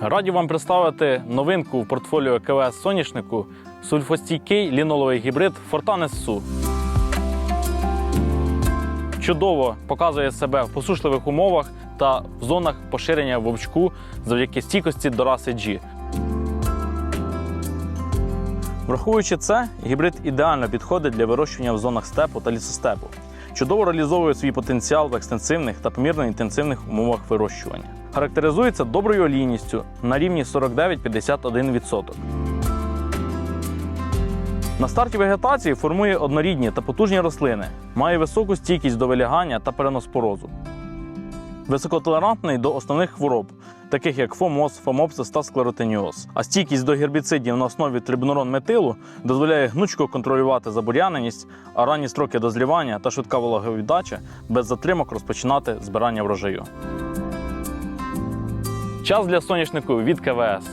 Раді вам представити новинку в портфоліо КВС соняшнику сульфостійкий ліноловий гібрид Fortanis Су. Чудово показує себе в посушливих умовах та в зонах поширення вовчку завдяки стійкості до раси G. Враховуючи це, гібрид ідеально підходить для вирощування в зонах степу та лісостепу. Чудово реалізовує свій потенціал в екстенсивних та помірно інтенсивних умовах вирощування. Характеризується доброю олійністю на рівні 49-51%. На старті вегетації формує однорідні та потужні рослини, має високу стійкість до вилягання та переноспорозу. Високотолерантний до основних хвороб, таких як фомоз, фомопсис та склеротиніоз. А стійкість до гербіцидів на основі трибунорон метилу дозволяє гнучко контролювати забур'яненість, а ранні строки дозрівання та швидка вологовіддача без затримок розпочинати збирання врожаю. Час для соняшнику від КВС.